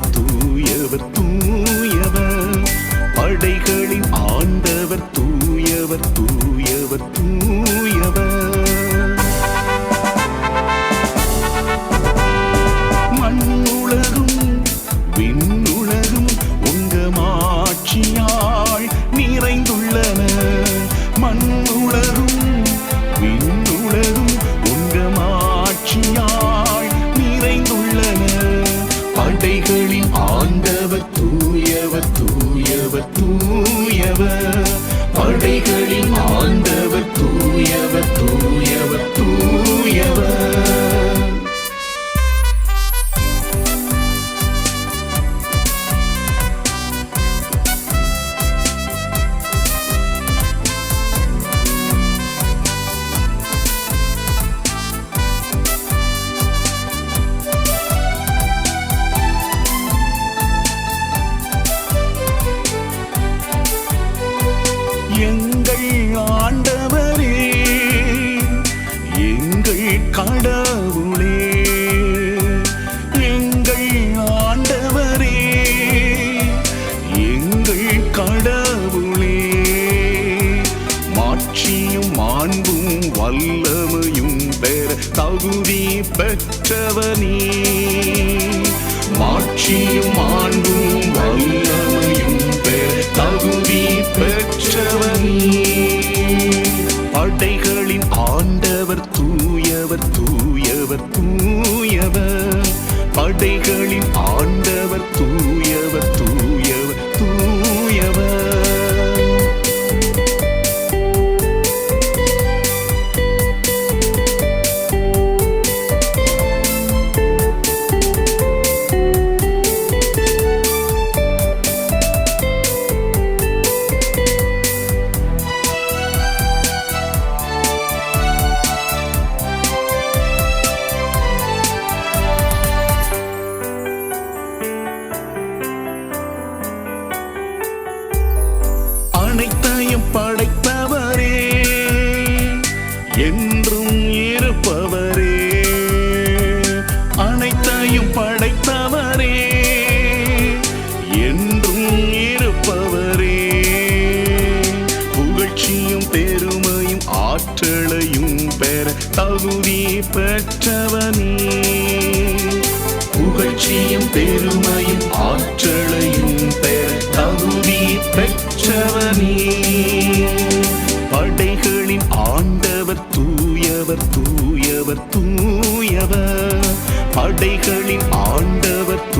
தூயவர் தூயவர். படைகளின் ஆண்டவர் தூயவர் தூயவர் தூயவர். மண்ணுலகும் விண்ணுலகும் உங்க மாட்சியாய் நிறைந்துள்ளன. மண்ணுலகும் ஆண்டவர் தூயவர் தூயவர் தூயவர். படைகளின் ஆண்டவர் தூயவர் தூயவர் தூயவர். கடவுளே எங்கள் ஆண்டவரே எங்கள் கடவுளே. மாட்சியும் மாண்பும் வல்லமையும் பெற தகுதி பெற்றவனே. மாட்சியும் மாண்பும் தூயவர் தூயவர் படைகளின் ஆண்டவர் தூய தகுதி பெற்றவனே. புகழ்ச்சியும் பெருமையும் ஆற்றலையும் பெற தகுதி பெற்றவனே. படைகளின் ஆண்டவர் தூயவர் தூயவர் தூயவர். படைகளின் ஆண்டவர்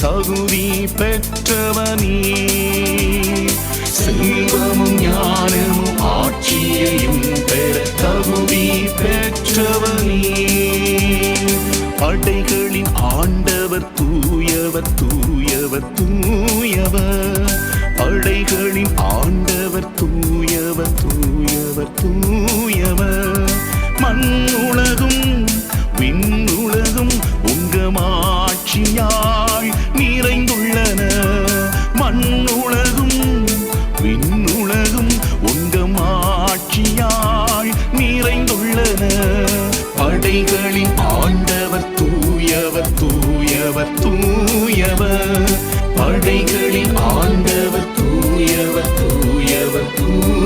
தகுதி பெற்றவனே. செல்வமும் ஞானமும் ஆட்சியையும் பெற தகுதி பெற்றவனே. படைகளின் ஆண்டவர் தூயவர் தூயவர் தூயவர். படைகளின் ஆண்டவர் தூயவர் தூயவர் தூ படைகளின் ஆண்டவர் தூயவர் தூயவர் தூயவர். படைகளின் ஆண்டவர் தூயவர் தூயவர் தூய